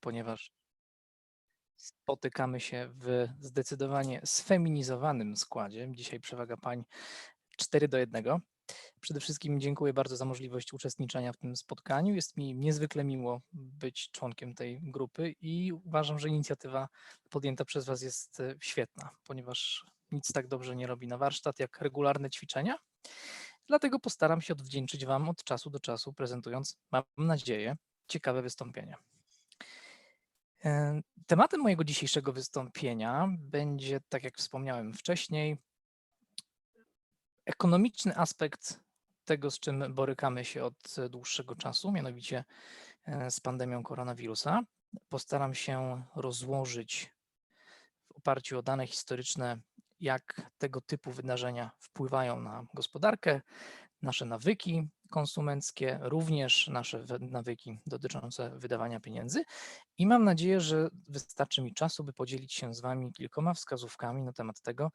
ponieważ spotykamy się w zdecydowanie sfeminizowanym składzie. Dzisiaj przewaga pań 4 do 1. Przede wszystkim dziękuję bardzo za możliwość uczestniczenia w tym spotkaniu. Jest mi niezwykle miło być członkiem tej grupy i uważam, że inicjatywa podjęta przez Was jest e, świetna, ponieważ nic tak dobrze nie robi na warsztat jak regularne ćwiczenia. Dlatego postaram się odwdzięczyć Wam od czasu do czasu, prezentując, mam nadzieję, ciekawe wystąpienia. E, Tematem mojego dzisiejszego wystąpienia będzie, tak jak wspomniałem wcześniej, ekonomiczny aspekt tego, z czym borykamy się od dłuższego czasu, mianowicie e, z pandemią koronawirusa. Postaram się rozłożyć w oparciu o dane historyczne, jak tego typu wydarzenia wpływają na gospodarkę, nasze nawyki konsumenckie, również nasze nawyki dotyczące wydawania pieniędzy. I mam nadzieję, że wystarczy mi czasu, by podzielić się z Wami kilkoma wskazówkami na temat tego,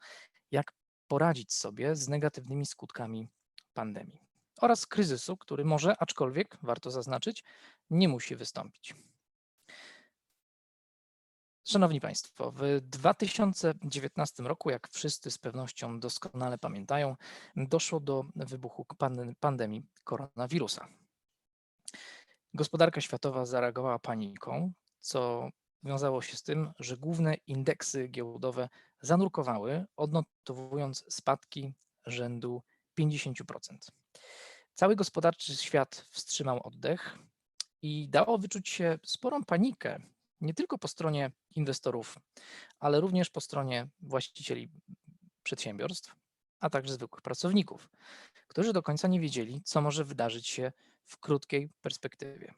jak poradzić sobie z negatywnymi skutkami pandemii oraz kryzysu, który może, aczkolwiek warto zaznaczyć, nie musi wystąpić. Szanowni Państwo, w 2019 roku, jak wszyscy z pewnością doskonale pamiętają, doszło do wybuchu pandemii koronawirusa. Gospodarka światowa zareagowała paniką, co wiązało się z tym, że główne indeksy giełdowe zanurkowały, odnotowując spadki rzędu 50%. Cały gospodarczy świat wstrzymał oddech i dało wyczuć się sporą panikę, nie tylko po stronie inwestorów, ale również po stronie właścicieli przedsiębiorstw, a także zwykłych pracowników, którzy do końca nie wiedzieli, co może wydarzyć się w krótkiej perspektywie.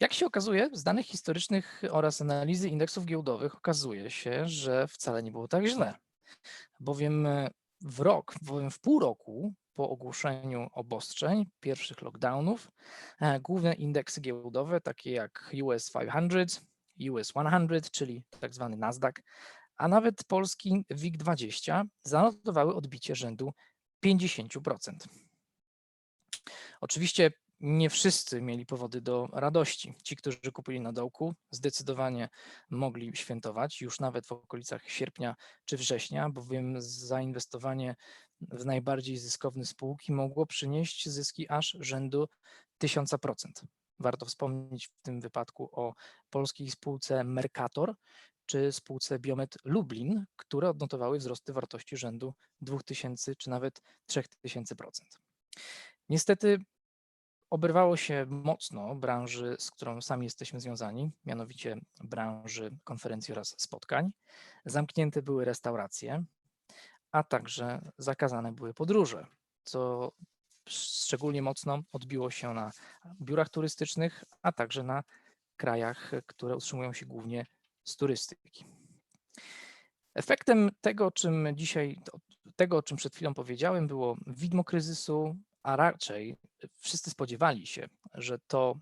Jak się okazuje, z danych historycznych oraz analizy indeksów giełdowych okazuje się, że wcale nie było tak źle, bowiem w rok, w pół roku po ogłoszeniu obostrzeń, pierwszych lockdownów, e, główne indeksy giełdowe, takie jak US 500, US 100, czyli tak zwany Nasdaq, a nawet polski WIG20 zanotowały odbicie rzędu 50%. Oczywiście nie wszyscy mieli powody do radości. Ci, którzy kupili na dołku, zdecydowanie mogli świętować już nawet w okolicach sierpnia czy września, bowiem zainwestowanie w najbardziej zyskowne spółki mogło przynieść zyski aż rzędu 1000%. Warto wspomnieć w tym wypadku o polskiej spółce Mercator czy spółce Biomet Lublin, które odnotowały wzrosty wartości rzędu 2000 czy nawet 3000%. Niestety oberwało się mocno branży, z którą sami jesteśmy związani, mianowicie branży konferencji oraz spotkań. Zamknięte były restauracje, a także zakazane były podróże, co szczególnie mocno odbiło się na biurach turystycznych, a także na krajach, które utrzymują się głównie z turystyki. Efektem tego, czym dzisiaj, tego, o czym przed chwilą powiedziałem, było widmo kryzysu, a raczej wszyscy spodziewali się, że to,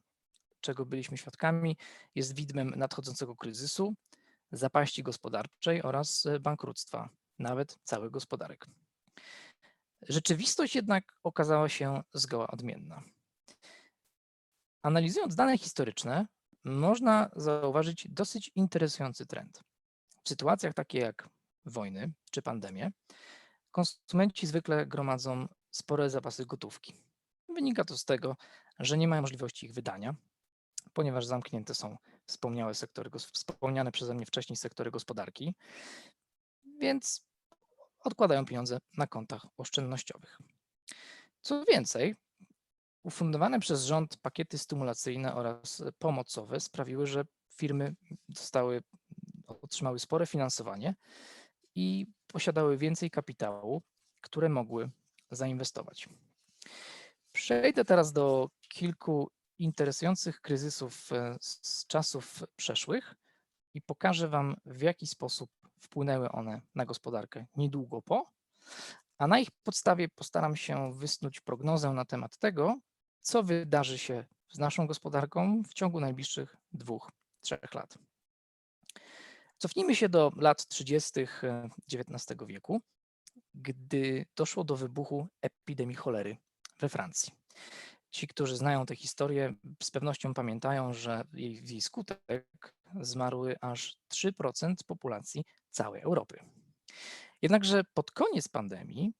czego byliśmy świadkami, jest widmem nadchodzącego kryzysu, zapaści gospodarczej oraz bankructwa nawet całych gospodarek. Rzeczywistość jednak okazała się zgoła odmienna. Analizując dane historyczne, można zauważyć dosyć interesujący trend. W sytuacjach takie jak wojny czy pandemie, konsumenci zwykle gromadzą spore zapasy gotówki. Wynika to z tego, że nie mają możliwości ich wydania, ponieważ zamknięte są wspomniane sektory, wspomniane przeze mnie wcześniej sektory gospodarki, więc odkładają pieniądze na kontach oszczędnościowych. Co więcej, ufundowane przez rząd pakiety stymulacyjne oraz pomocowe sprawiły, że firmy dostały, otrzymały spore finansowanie i posiadały więcej kapitału, które mogły zainwestować. Przejdę teraz do kilku interesujących kryzysów e, z czasów przeszłych i pokażę Wam, w jaki sposób wpłynęły one na gospodarkę niedługo po, a na ich podstawie postaram się wysnuć prognozę na temat tego, co wydarzy się z naszą gospodarką w ciągu najbliższych dwóch, trzech lat. Cofnijmy się do lat 30. XIX wieku, gdy doszło do wybuchu epidemii cholery we Francji. Ci, którzy znają tę historię, z pewnością pamiętają, że jej, jej skutek zmarły aż 3% populacji całej Europy. Jednakże pod koniec pandemii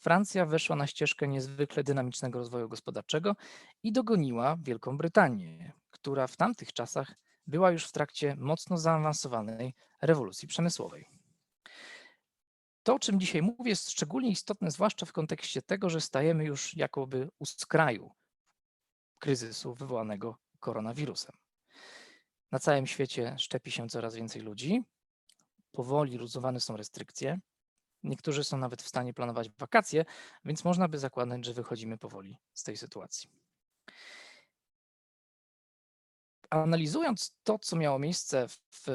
Francja weszła na ścieżkę niezwykle dynamicznego rozwoju gospodarczego i dogoniła Wielką Brytanię, która w tamtych czasach była już w trakcie mocno zaawansowanej rewolucji przemysłowej. To, o czym dzisiaj mówię, jest szczególnie istotne, zwłaszcza w kontekście tego, że stajemy już jakoby u skraju kryzysu wywołanego koronawirusem. Na całym świecie szczepi się coraz więcej ludzi, powoli luzowane są restrykcje, niektórzy są nawet w stanie planować wakacje, więc można by zakładać, że wychodzimy powoli z tej sytuacji. Analizując to, co miało miejsce w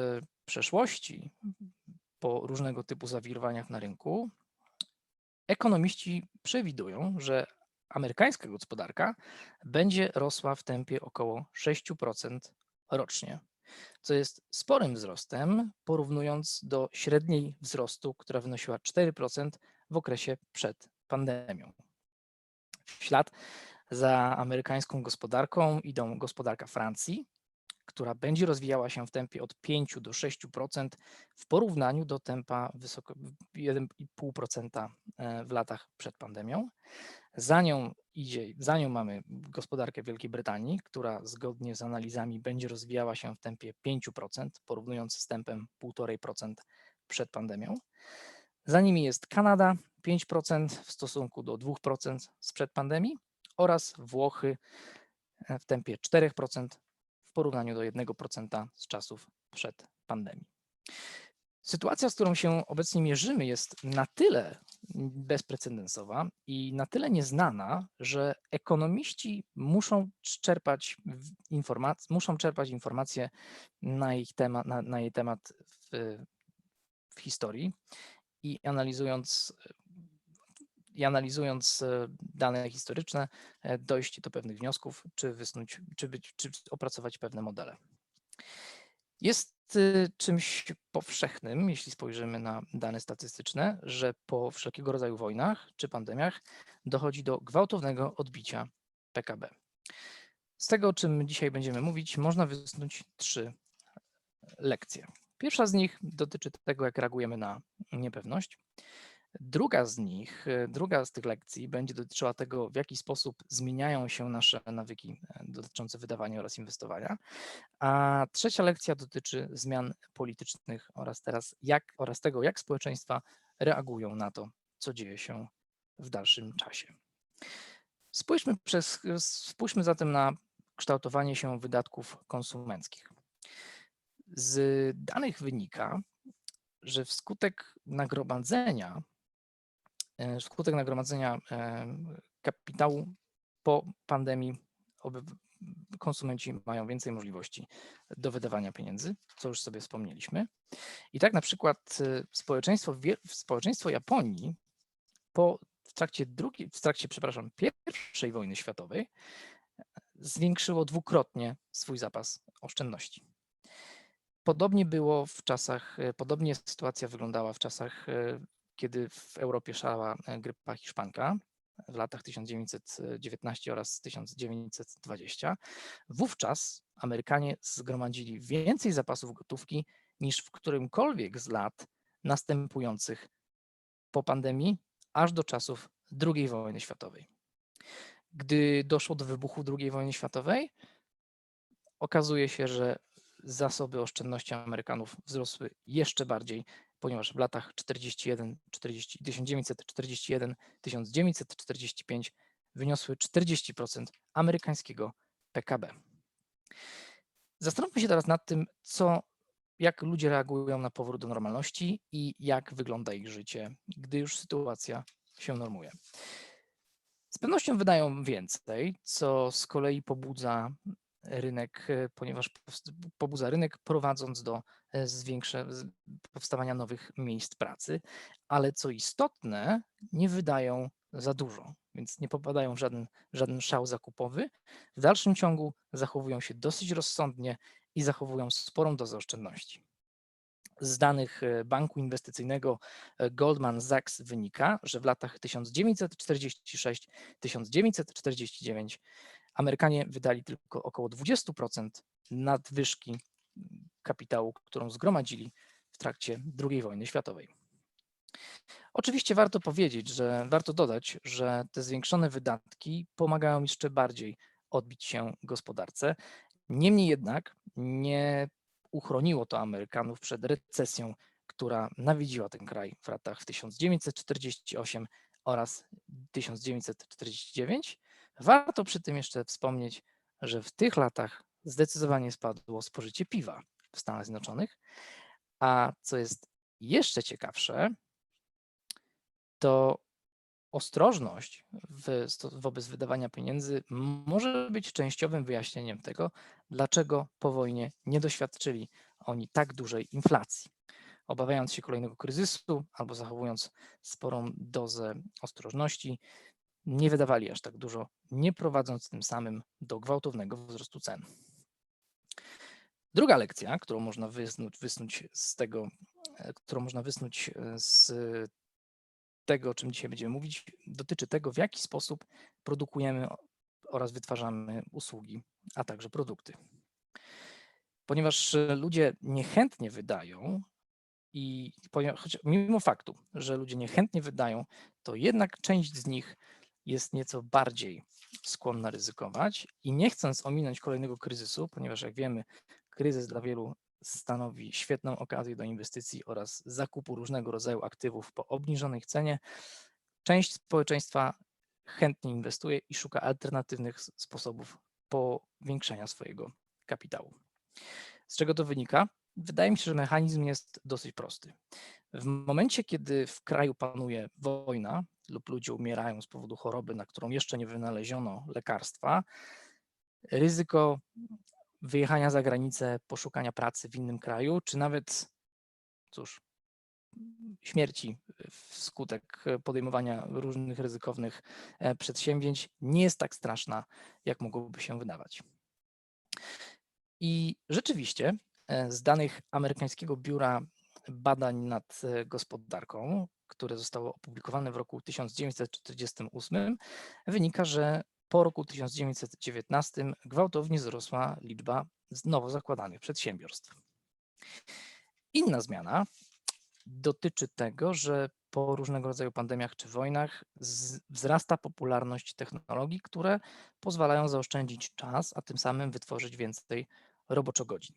przeszłości, po różnego typu zawirowaniach na rynku, ekonomiści przewidują, że amerykańska gospodarka będzie rosła w tempie około 6% rocznie, co jest sporym wzrostem, porównując do średniej wzrostu, która wynosiła 4% w okresie przed pandemią. W ślad za amerykańską gospodarką idą gospodarka Francji, która będzie rozwijała się w tempie od 5 do 6% w porównaniu do tempa wysoko 1,5% e, w latach przed pandemią. Za nią idzie, za nią mamy gospodarkę Wielkiej Brytanii, która zgodnie z analizami będzie rozwijała się w tempie 5%, porównując z tempem 1,5% przed pandemią. Za nimi jest Kanada 5% w stosunku do 2% sprzed pandemii oraz Włochy e, w tempie 4% porównaniu do 1% z czasów przed pandemią. Sytuacja, z którą się obecnie mierzymy, jest na tyle bezprecedensowa i na tyle nieznana, że ekonomiści muszą czerpać informacje, muszą czerpać informacje na, ich temat, na, na jej temat w, w historii i analizując i analizując e, dane historyczne, e, dojść do pewnych wniosków, czy wysnuć, czy, być, czy opracować pewne modele. Jest e, czymś powszechnym, jeśli spojrzymy na dane statystyczne, że po wszelkiego rodzaju wojnach czy pandemiach dochodzi do gwałtownego odbicia PKB. Z tego, o czym dzisiaj będziemy mówić, można wysnuć trzy lekcje. Pierwsza z nich dotyczy tego, jak reagujemy na niepewność. Druga z nich, e, druga z tych lekcji będzie dotyczyła tego, w jaki sposób zmieniają się nasze nawyki e, dotyczące wydawania oraz inwestowania. A trzecia lekcja dotyczy zmian politycznych oraz teraz jak oraz tego, jak społeczeństwa reagują na to, co dzieje się w dalszym czasie. Spójrzmy, przez, spójrzmy zatem na kształtowanie się wydatków konsumenckich. Z danych wynika, że wskutek nagromadzenia wskutek nagromadzenia e, kapitału po pandemii konsumenci mają więcej możliwości do wydawania pieniędzy, co już sobie wspomnieliśmy. I tak na przykład e, społeczeństwo, społeczeństwo Japonii po, w trakcie drugiej, w trakcie, przepraszam, pierwszej wojny światowej zwiększyło dwukrotnie swój zapas oszczędności. Podobnie było w czasach, podobnie sytuacja wyglądała w czasach kiedy w Europie szalała e, grypa hiszpanka w latach 1919 oraz 1920. Wówczas Amerykanie zgromadzili więcej zapasów gotówki niż w którymkolwiek z lat następujących po pandemii, aż do czasów II wojny światowej. Gdy doszło do wybuchu II wojny światowej, okazuje się, że zasoby oszczędności Amerykanów wzrosły jeszcze bardziej ponieważ w latach 41, 40, 1941-1945 wyniosły 40% amerykańskiego PKB. Zastanówmy się teraz nad tym, co, jak ludzie reagują na powrót do normalności i jak wygląda ich życie, gdy już sytuacja się normuje. Z pewnością wydają więcej, co z kolei pobudza rynek, ponieważ pobudza rynek, prowadząc do zwiększa, powstawania nowych miejsc pracy, ale co istotne, nie wydają za dużo, więc nie popadają w żaden, żaden szał zakupowy. W dalszym ciągu zachowują się dosyć rozsądnie i zachowują sporą dozę oszczędności. Z danych e, banku inwestycyjnego e, Goldman Sachs wynika, że w latach 1946-1949 Amerykanie wydali tylko około 20% nadwyżki kapitału, którą zgromadzili w trakcie II wojny światowej. Oczywiście warto powiedzieć, że warto dodać, że te zwiększone wydatki pomagają jeszcze bardziej odbić się gospodarce. Niemniej jednak nie uchroniło to Amerykanów przed recesją, która nawiedziła ten kraj w latach 1948 oraz 1949. Warto przy tym jeszcze wspomnieć, że w tych latach zdecydowanie spadło spożycie piwa w Stanach Zjednoczonych, a co jest jeszcze ciekawsze, to ostrożność w, wobec wydawania pieniędzy może być częściowym wyjaśnieniem tego, dlaczego po wojnie nie doświadczyli oni tak dużej inflacji. Obawiając się kolejnego kryzysu albo zachowując sporą dozę ostrożności, nie wydawali aż tak dużo, nie prowadząc tym samym do gwałtownego wzrostu cen. Druga lekcja, którą można wysnuć, wysnuć z tego, e, którą można wysnuć e, z tego, o czym dzisiaj będziemy mówić, dotyczy tego, w jaki sposób produkujemy oraz wytwarzamy usługi, a także produkty. Ponieważ e, ludzie niechętnie wydają i choć mimo faktu, że ludzie niechętnie wydają, to jednak część z nich jest nieco bardziej skłonna ryzykować i nie chcąc ominąć kolejnego kryzysu, ponieważ jak wiemy, kryzys dla wielu stanowi świetną okazję do inwestycji oraz zakupu różnego rodzaju aktywów po obniżonej cenie. Część społeczeństwa chętnie inwestuje i szuka alternatywnych sposobów powiększenia swojego kapitału. Z czego to wynika? Wydaje mi się, że mechanizm jest dosyć prosty. W momencie, kiedy w kraju panuje wojna lub ludzie umierają z powodu choroby, na którą jeszcze nie wynaleziono lekarstwa, ryzyko wyjechania za granicę, poszukania pracy w innym kraju, czy nawet, cóż, śmierci wskutek podejmowania różnych ryzykownych e, przedsięwzięć nie jest tak straszna, jak mogłoby się wydawać. I rzeczywiście e, z danych amerykańskiego biura badań nad e, gospodarką, które zostało opublikowane w roku 1948, wynika, że po roku 1919 gwałtownie wzrosła liczba nowo zakładanych przedsiębiorstw. Inna zmiana dotyczy tego, że po różnego rodzaju pandemiach czy wojnach wzrasta popularność technologii, które pozwalają zaoszczędzić czas, a tym samym wytworzyć więcej roboczo godzin.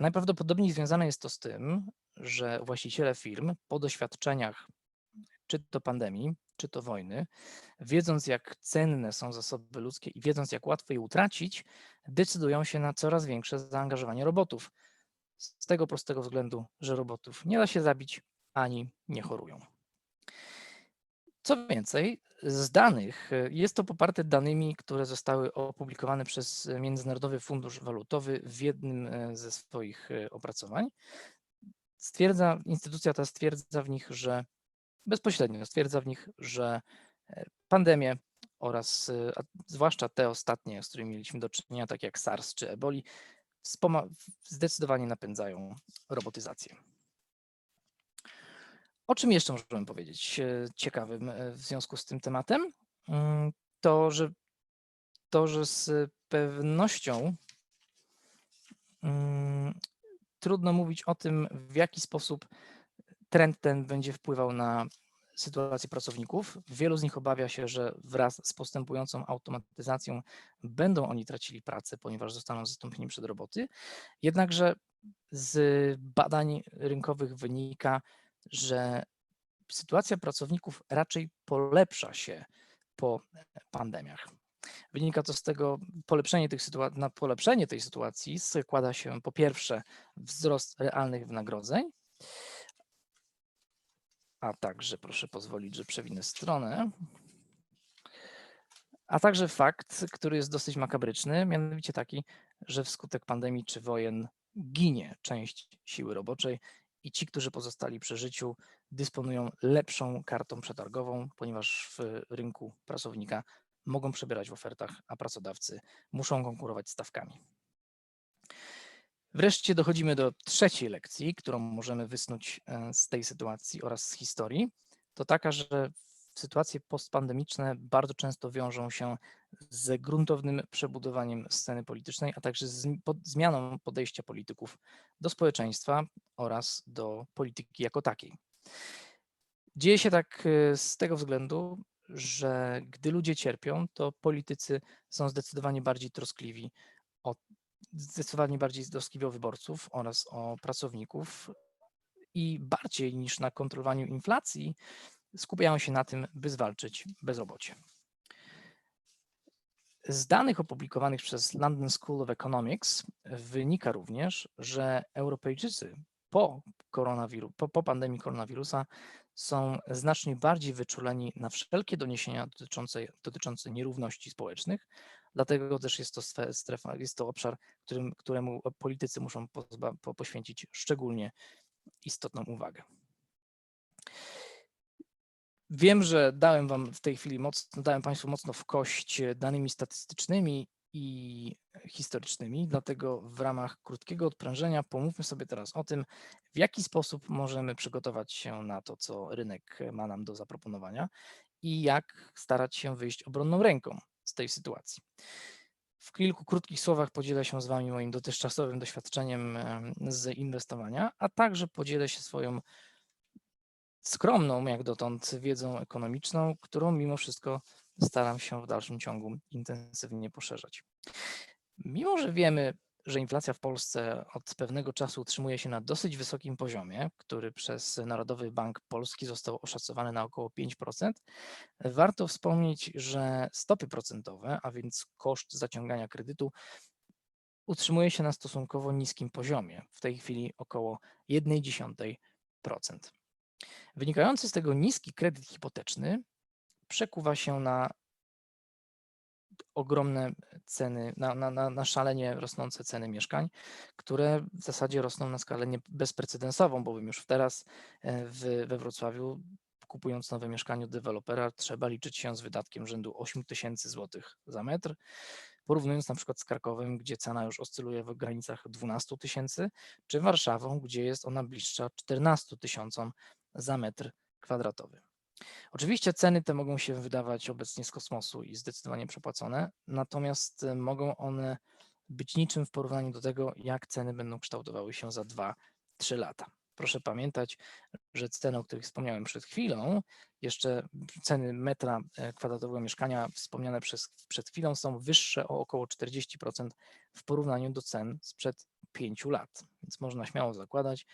Najprawdopodobniej związane jest to z tym, że właściciele firm po doświadczeniach czy to pandemii, czy to wojny, wiedząc jak cenne są zasoby ludzkie i wiedząc jak łatwo je utracić, decydują się na coraz większe zaangażowanie robotów. Z tego prostego względu, że robotów nie da się zabić ani nie chorują. Co więcej, z danych, jest to poparte danymi, które zostały opublikowane przez Międzynarodowy Fundusz Walutowy w jednym e, ze swoich e, opracowań. Stwierdza, instytucja ta stwierdza w nich, że bezpośrednio stwierdza w nich, że e, pandemie oraz zwłaszcza te ostatnie, z którymi mieliśmy do czynienia, tak jak SARS czy Eboli, zdecydowanie napędzają robotyzację. O czym jeszcze możemy powiedzieć e, ciekawym e, w związku z tym tematem? Mm, to, że, to, że z pewnością mm, trudno mówić o tym, w jaki sposób trend ten będzie wpływał na sytuację pracowników. Wielu z nich obawia się, że wraz z postępującą automatyzacją będą oni tracili pracę, ponieważ zostaną zastąpieni przed roboty. Jednakże z badań rynkowych wynika, że sytuacja pracowników raczej polepsza się po pandemiach. Wynika to z tego, polepszenie tych sytuacji, na polepszenie tej sytuacji składa się po pierwsze wzrost realnych wynagrodzeń, a także, proszę pozwolić, że przewinę stronę, a także fakt, który jest dosyć makabryczny, mianowicie taki, że wskutek pandemii czy wojen ginie część siły roboczej i ci, którzy pozostali przy życiu, dysponują lepszą kartą przetargową, ponieważ w rynku pracownika mogą przebierać w ofertach, a pracodawcy muszą konkurować stawkami. Wreszcie dochodzimy do trzeciej lekcji, którą możemy wysnuć e, z tej sytuacji oraz z historii. To taka, że sytuacje postpandemiczne bardzo często wiążą się z gruntownym przebudowaniem sceny politycznej, a także z zmianą podejścia polityków do społeczeństwa oraz do polityki jako takiej. Dzieje się tak e, z tego względu, że gdy ludzie cierpią, to politycy są zdecydowanie bardziej troskliwi o zdecydowanie bardziej troskliwi o wyborców oraz o pracowników i bardziej niż na kontrolowaniu inflacji skupiają się na tym, by zwalczyć bezrobocie. Z danych opublikowanych przez London School of Economics wynika również, że Europejczycy po, koronawiru, po, po pandemii koronawirusa są znacznie bardziej wyczuleni na wszelkie doniesienia dotyczące, dotyczące nierówności społecznych. Dlatego też jest to strefa, jest to obszar, którym, któremu politycy muszą pozba, po, poświęcić szczególnie istotną uwagę. Wiem, że dałem Wam w tej chwili mocno, dałem Państwu mocno w kość danymi statystycznymi i historycznymi, dlatego w ramach krótkiego odprężenia pomówmy sobie teraz o tym, w jaki sposób możemy przygotować się na to, co rynek ma nam do zaproponowania i jak starać się wyjść obronną ręką z tej sytuacji. W kilku krótkich słowach podzielę się z Wami moim dotychczasowym doświadczeniem z inwestowania, a także podzielę się swoją skromną jak dotąd wiedzą ekonomiczną, którą mimo wszystko staram się w dalszym ciągu intensywnie poszerzać. Mimo, że wiemy, że inflacja w Polsce od pewnego czasu utrzymuje się na dosyć wysokim poziomie, który przez Narodowy Bank Polski został oszacowany na około 5%, warto wspomnieć, że stopy procentowe, a więc koszt zaciągania kredytu, utrzymuje się na stosunkowo niskim poziomie, w tej chwili około 0,1%. Wynikający z tego niski kredyt hipoteczny przekuwa się na ogromne ceny, na, na, na, szalenie rosnące ceny mieszkań, które w zasadzie rosną na skalę bezprecedensową, bowiem już teraz e, w, we Wrocławiu kupując nowe mieszkanie od dewelopera trzeba liczyć się z wydatkiem rzędu 8 tysięcy złotych za metr, porównując na przykład z Krakowem, gdzie cena już oscyluje w granicach 12 tysięcy, czy Warszawą, gdzie jest ona bliższa 14 tysiącom za metr kwadratowy. Oczywiście ceny te mogą się wydawać obecnie z kosmosu i zdecydowanie przepłacone, natomiast e, mogą one być niczym w porównaniu do tego, jak ceny będą kształtowały się za 2-3 lata. Proszę pamiętać, że ceny, o których wspomniałem przed chwilą, jeszcze ceny metra e, kwadratowego mieszkania wspomniane przez, przed chwilą są wyższe o około 40% w porównaniu do cen sprzed 5 lat. Więc można śmiało zakładać,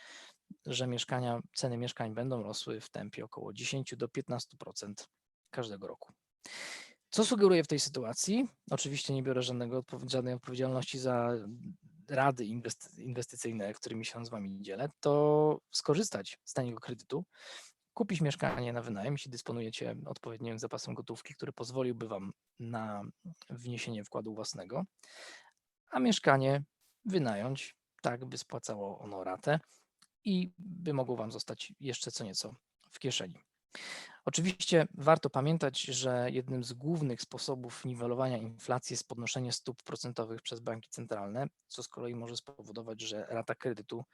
że mieszkania, ceny mieszkań będą rosły w tempie około 10 do 15% każdego roku. Co sugeruję w tej sytuacji? Oczywiście nie biorę żadnego, żadnej odpowiedzialności za rady inwestycyjne, którymi się z Wami dzielę, to skorzystać z taniego kredytu, kupić mieszkanie na wynajem, jeśli dysponujecie odpowiednim zapasem gotówki, który pozwoliłby Wam na wniesienie wkładu własnego, a mieszkanie wynająć tak, by spłacało ono ratę i by mogło Wam zostać jeszcze co nieco w kieszeni. Oczywiście warto pamiętać, że jednym z głównych sposobów niwelowania inflacji jest podnoszenie stóp procentowych przez banki centralne, co z kolei może spowodować, że rata kredytu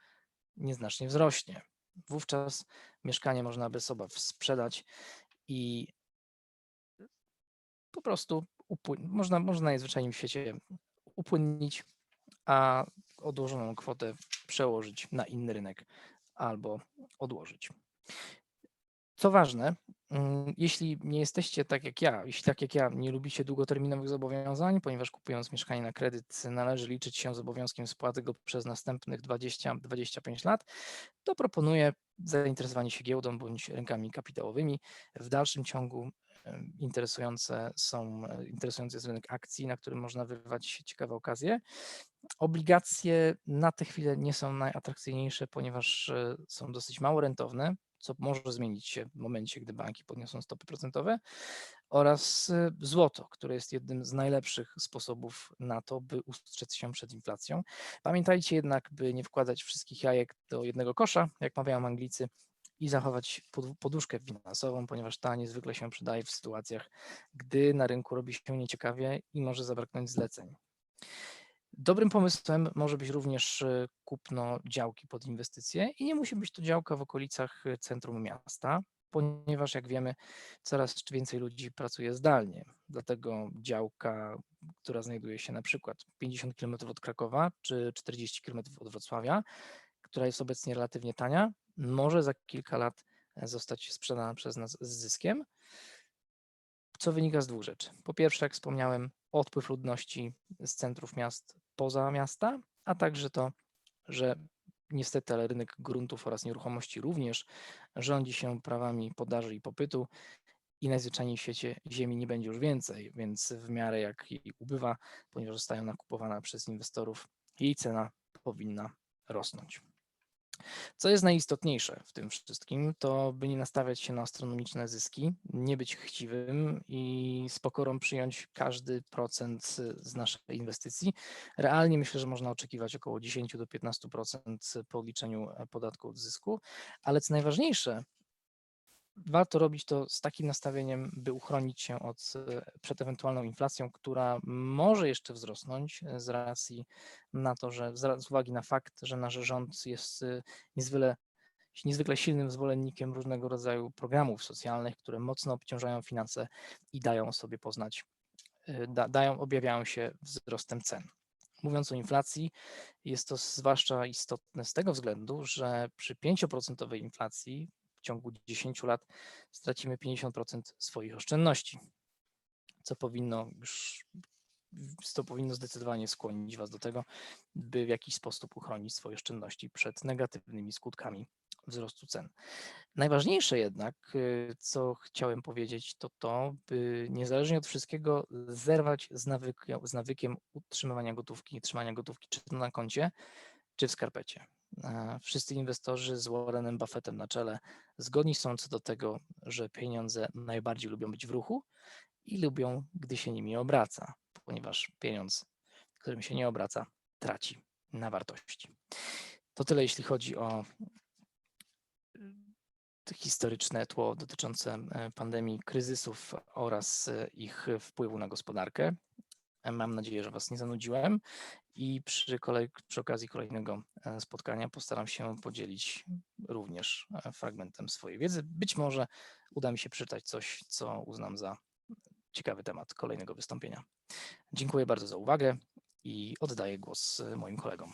nieznacznie wzrośnie. Wówczas mieszkanie można bez obaw sprzedać i po prostu można, można najzwyczajniej w świecie upłynnić, a odłożoną kwotę przełożyć na inny rynek albo odłożyć. Co ważne, mm, jeśli nie jesteście tak jak ja, jeśli tak jak ja nie lubicie długoterminowych zobowiązań, ponieważ kupując mieszkanie na kredyt należy liczyć się z obowiązkiem spłaty go przez następnych 20-25 lat, to proponuję zainteresowanie się giełdą bądź rynkami kapitałowymi. W dalszym ciągu interesujące są, interesujący jest rynek akcji, na którym można wyrywać ciekawe okazje. Obligacje na tę chwilę nie są najatrakcyjniejsze, ponieważ e, są dosyć mało rentowne, co może zmienić się w momencie, gdy banki podniosą stopy procentowe, oraz e, złoto, które jest jednym z najlepszych sposobów na to, by ustrzec się przed inflacją. Pamiętajcie jednak, by nie wkładać wszystkich jajek do jednego kosza, jak mawiają Anglicy, i zachować poduszkę finansową, ponieważ ta niezwykle się przydaje w sytuacjach, gdy na rynku robi się nieciekawie i może zabraknąć zleceń. Dobrym pomysłem może być również e, kupno działki pod inwestycje i nie musi być to działka w okolicach e, centrum miasta, ponieważ jak wiemy, coraz więcej ludzi pracuje zdalnie. Dlatego działka, która znajduje się na przykład 50 km od Krakowa czy 40 km od Wrocławia, która jest obecnie relatywnie tania, może za kilka lat e, zostać sprzedana przez nas z zyskiem, co wynika z dwóch rzeczy. Po pierwsze, jak wspomniałem, odpływ ludności z centrów miast poza miasta, a także to, że niestety, ale rynek gruntów oraz nieruchomości również rządzi się prawami podaży i popytu i najzwyczajniej w świecie ziemi nie będzie już więcej, więc w miarę jak jej ubywa, ponieważ zostają nakupowane przez inwestorów, jej cena powinna rosnąć. Co jest najistotniejsze w tym wszystkim, to by nie nastawiać się na astronomiczne zyski, nie być chciwym i z pokorą przyjąć każdy procent z naszej inwestycji. Realnie myślę, że można oczekiwać około 10 do 15% po odliczeniu e, podatku od zysku, ale co najważniejsze, warto robić to z takim nastawieniem, by uchronić się od, e, przed ewentualną inflacją, która może jeszcze wzrosnąć e, z racji na to, że z uwagi na fakt, że nasz rząd jest e, niezwykle, niezwykle silnym zwolennikiem różnego rodzaju programów socjalnych, które mocno obciążają finanse i dają sobie poznać, da, dają, objawiają się wzrostem cen. Mówiąc o inflacji, jest to zwłaszcza istotne z tego względu, że przy 5% inflacji w ciągu 10 lat stracimy 50% swoich oszczędności, co powinno już to powinno zdecydowanie skłonić Was do tego, by w jakiś sposób uchronić swoje oszczędności przed negatywnymi skutkami wzrostu cen. Najważniejsze jednak, y, co chciałem powiedzieć, to to, by niezależnie od wszystkiego zerwać z nawykiem, z nawykiem utrzymywania gotówki, trzymania gotówki czy to na koncie, czy w skarpecie. Wszyscy inwestorzy z Warrenem Buffettem na czele zgodni są co do tego, że pieniądze najbardziej lubią być w ruchu i lubią, gdy się nimi obraca, ponieważ pieniądz, którym się nie obraca, traci na wartości. To tyle, jeśli chodzi o y, historyczne tło dotyczące e, pandemii, kryzysów oraz e, ich wpływu na gospodarkę. Mam nadzieję, że Was nie zanudziłem i przy, kolej, przy okazji kolejnego e, spotkania postaram się podzielić również e, fragmentem swojej wiedzy. Być może uda mi się przeczytać coś, co uznam za ciekawy temat kolejnego wystąpienia. Dziękuję bardzo za uwagę i oddaję głos e, moim kolegom.